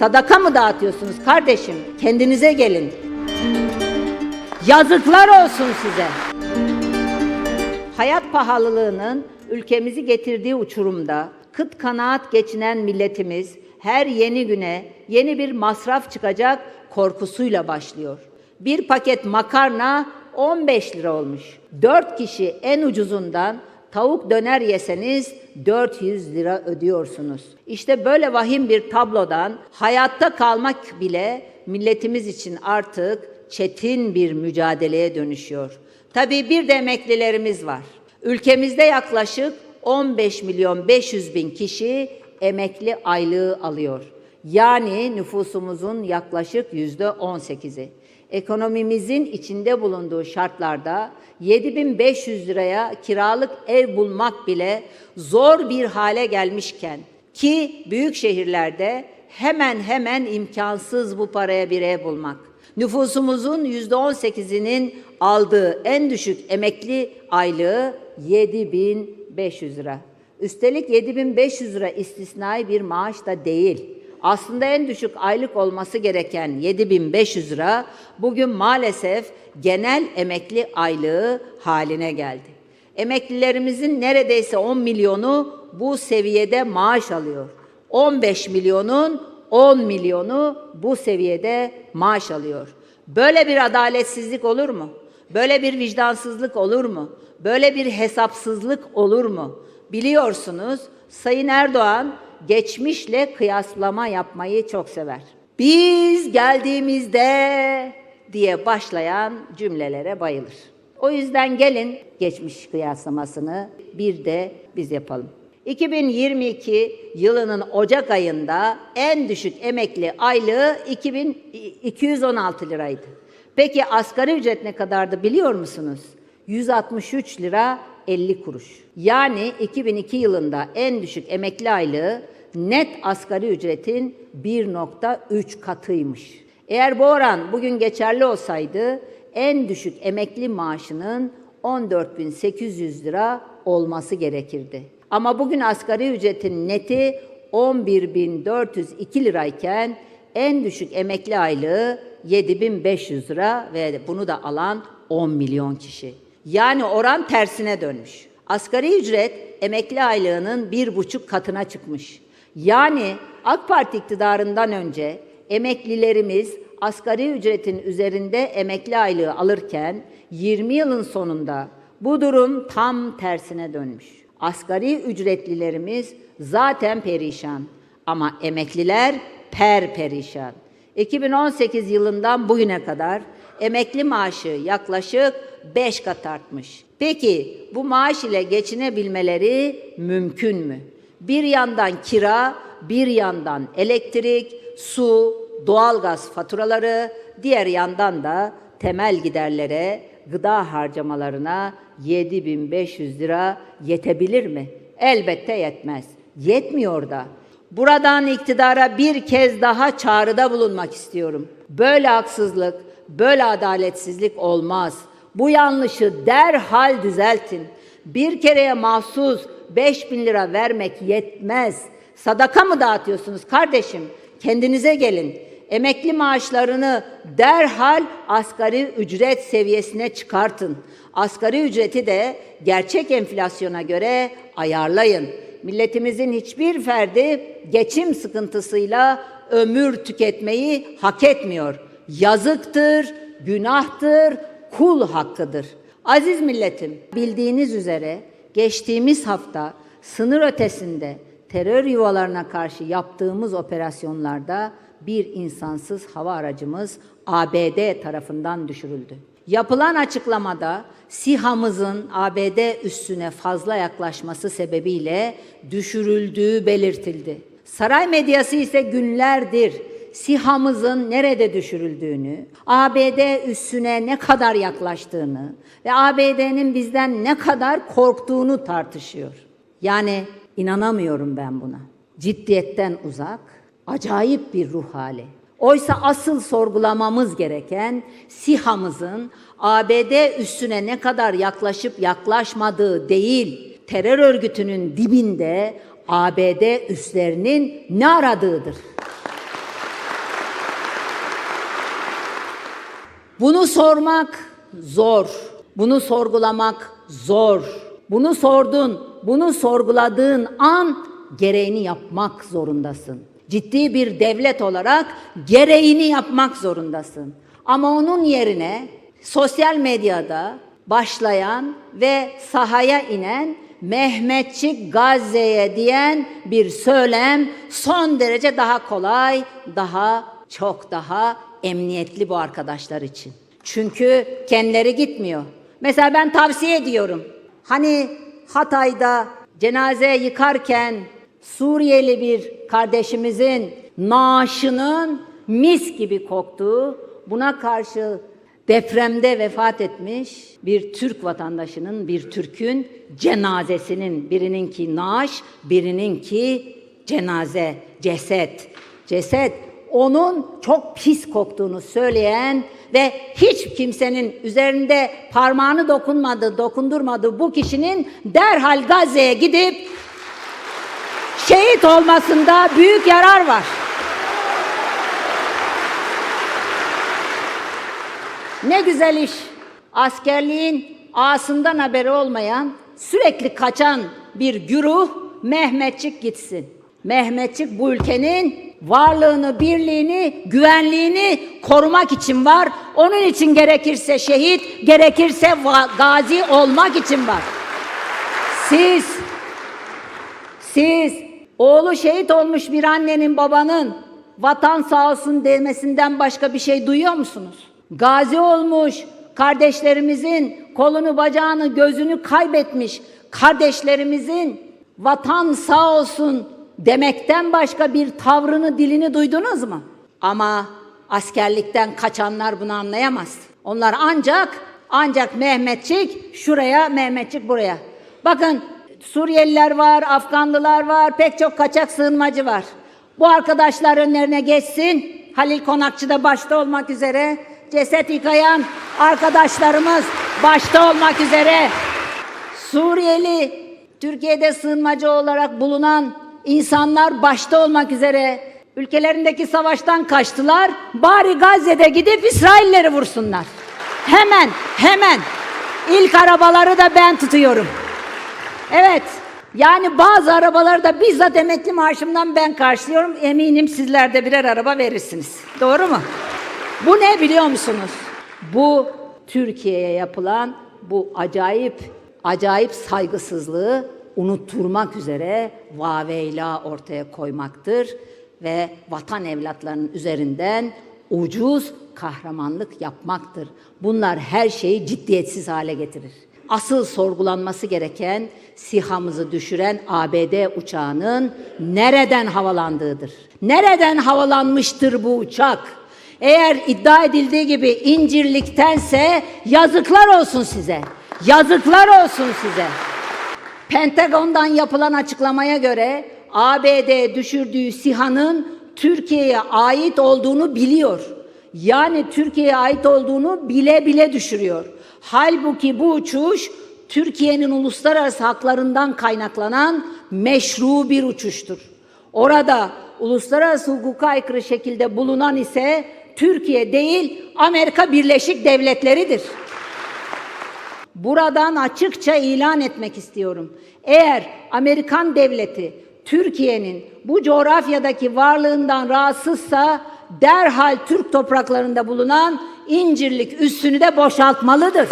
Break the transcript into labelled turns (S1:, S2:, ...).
S1: Sadaka mı dağıtıyorsunuz kardeşim? Kendinize gelin. Yazıklar olsun size. Hayat pahalılığının ülkemizi getirdiği uçurumda kıt kanaat geçinen milletimiz her yeni güne yeni bir masraf çıkacak korkusuyla başlıyor. Bir paket makarna 15 lira olmuş. 4 kişi en ucuzundan tavuk döner yeseniz 400 lira ödüyorsunuz. İşte böyle vahim bir tablodan hayatta kalmak bile milletimiz için artık çetin bir mücadeleye dönüşüyor. Tabii bir de emeklilerimiz var. Ülkemizde yaklaşık 15 milyon 500 bin kişi emekli aylığı alıyor. Yani nüfusumuzun yaklaşık yüzde 18'i. Ekonomimizin içinde bulunduğu şartlarda 7500 liraya kiralık ev bulmak bile zor bir hale gelmişken ki büyük şehirlerde hemen hemen imkansız bu paraya bir ev bulmak. Nüfusumuzun %18'inin aldığı en düşük emekli aylığı 7500 lira. Üstelik 7500 lira istisnai bir maaş da değil. Aslında en düşük aylık olması gereken 7500 lira bugün maalesef genel emekli aylığı haline geldi. Emeklilerimizin neredeyse 10 milyonu bu seviyede maaş alıyor. 15 milyonun 10 milyonu bu seviyede maaş alıyor. Böyle bir adaletsizlik olur mu? Böyle bir vicdansızlık olur mu? Böyle bir hesapsızlık olur mu? Biliyorsunuz Sayın Erdoğan geçmişle kıyaslama yapmayı çok sever. Biz geldiğimizde diye başlayan cümlelere bayılır. O yüzden gelin geçmiş kıyaslamasını bir de biz yapalım. 2022 yılının Ocak ayında en düşük emekli aylığı 2216 liraydı. Peki asgari ücret ne kadardı biliyor musunuz? 163 lira 50 kuruş. Yani 2002 yılında en düşük emekli aylığı net asgari ücretin 1.3 katıymış. Eğer bu oran bugün geçerli olsaydı en düşük emekli maaşının 14.800 lira olması gerekirdi. Ama bugün asgari ücretin neti 11.402 lirayken en düşük emekli aylığı 7500 lira ve bunu da alan 10 milyon kişi. Yani oran tersine dönmüş. Asgari ücret emekli aylığının bir buçuk katına çıkmış. Yani AK Parti iktidarından önce emeklilerimiz asgari ücretin üzerinde emekli aylığı alırken 20 yılın sonunda bu durum tam tersine dönmüş. Asgari ücretlilerimiz zaten perişan ama emekliler per perişan. 2018 yılından bugüne kadar emekli maaşı yaklaşık 5 kat artmış. Peki bu maaş ile geçinebilmeleri mümkün mü? Bir yandan kira, bir yandan elektrik, su, doğalgaz faturaları, diğer yandan da temel giderlere, gıda harcamalarına 7500 lira yetebilir mi? Elbette yetmez. Yetmiyor da. Buradan iktidara bir kez daha çağrıda bulunmak istiyorum. Böyle haksızlık, böyle adaletsizlik olmaz. Bu yanlışı derhal düzeltin. Bir kereye mahsus 5 bin lira vermek yetmez. Sadaka mı dağıtıyorsunuz kardeşim? Kendinize gelin. Emekli maaşlarını derhal asgari ücret seviyesine çıkartın. Asgari ücreti de gerçek enflasyona göre ayarlayın. Milletimizin hiçbir ferdi geçim sıkıntısıyla ömür tüketmeyi hak etmiyor. Yazıktır, günahtır, kul hakkıdır. Aziz milletim, bildiğiniz üzere geçtiğimiz hafta sınır ötesinde terör yuvalarına karşı yaptığımız operasyonlarda bir insansız hava aracımız ABD tarafından düşürüldü. Yapılan açıklamada SİHA'mızın ABD üssüne fazla yaklaşması sebebiyle düşürüldüğü belirtildi. Saray medyası ise günlerdir SİHA'mızın nerede düşürüldüğünü, ABD üssüne ne kadar yaklaştığını ve ABD'nin bizden ne kadar korktuğunu tartışıyor. Yani inanamıyorum ben buna. Ciddiyetten uzak, acayip bir ruh hali. Oysa asıl sorgulamamız gereken SİHA'mızın ABD üssüne ne kadar yaklaşıp yaklaşmadığı değil, terör örgütünün dibinde ABD üslerinin ne aradığıdır. Bunu sormak zor. Bunu sorgulamak zor. Bunu sordun, bunu sorguladığın an gereğini yapmak zorundasın. Ciddi bir devlet olarak gereğini yapmak zorundasın. Ama onun yerine sosyal medyada başlayan ve sahaya inen Mehmetçik Gazze'ye diyen bir söylem son derece daha kolay, daha çok daha emniyetli bu arkadaşlar için. Çünkü kendileri gitmiyor. Mesela ben tavsiye ediyorum. Hani Hatay'da cenaze yıkarken Suriyeli bir kardeşimizin naaşının mis gibi koktuğu, buna karşı depremde vefat etmiş bir Türk vatandaşının, bir Türk'ün cenazesinin birininki naaş, birininki cenaze, ceset. Ceset onun çok pis koktuğunu söyleyen ve hiç kimsenin üzerinde parmağını dokunmadı, dokundurmadı bu kişinin derhal Gazze'ye gidip şehit olmasında büyük yarar var. Ne güzel iş. Askerliğin ağasından haberi olmayan, sürekli kaçan bir güruh Mehmetçik gitsin. Mehmetçik bu ülkenin varlığını, birliğini, güvenliğini korumak için var. Onun için gerekirse şehit, gerekirse gazi olmak için var. Siz siz oğlu şehit olmuş bir annenin babanın vatan sağ olsun demesinden başka bir şey duyuyor musunuz? Gazi olmuş kardeşlerimizin kolunu bacağını gözünü kaybetmiş kardeşlerimizin vatan sağ olsun demekten başka bir tavrını dilini duydunuz mu? Ama askerlikten kaçanlar bunu anlayamaz. Onlar ancak ancak Mehmetçik şuraya Mehmetçik buraya. Bakın Suriyeliler var, Afganlılar var, pek çok kaçak sığınmacı var. Bu arkadaşlar önlerine geçsin. Halil Konakçı da başta olmak üzere, ceset yıkayan arkadaşlarımız başta olmak üzere. Suriyeli, Türkiye'de sığınmacı olarak bulunan insanlar başta olmak üzere ülkelerindeki savaştan kaçtılar. Bari Gazze'de gidip İsrailleri vursunlar. Hemen, hemen. İlk arabaları da ben tutuyorum. Evet. Yani bazı arabaları da bizzat emekli maaşımdan ben karşılıyorum. Eminim sizler de birer araba verirsiniz. Doğru mu? Bu ne biliyor musunuz? Bu Türkiye'ye yapılan bu acayip acayip saygısızlığı unutturmak üzere vaveyla ortaya koymaktır ve vatan evlatlarının üzerinden ucuz kahramanlık yapmaktır. Bunlar her şeyi ciddiyetsiz hale getirir. Asıl sorgulanması gereken sihamızı düşüren ABD uçağının nereden havalandığıdır. Nereden havalanmıştır bu uçak? Eğer iddia edildiği gibi incirliktense yazıklar olsun size. Yazıklar olsun size. Pentagon'dan yapılan açıklamaya göre ABD düşürdüğü SİHA'nın Türkiye'ye ait olduğunu biliyor. Yani Türkiye'ye ait olduğunu bile bile düşürüyor. Halbuki bu uçuş Türkiye'nin uluslararası haklarından kaynaklanan meşru bir uçuştur. Orada uluslararası hukuka aykırı şekilde bulunan ise Türkiye değil Amerika Birleşik Devletleri'dir. Buradan açıkça ilan etmek istiyorum. Eğer Amerikan devleti Türkiye'nin bu coğrafyadaki varlığından rahatsızsa derhal Türk topraklarında bulunan incirlik üssünü de boşaltmalıdır.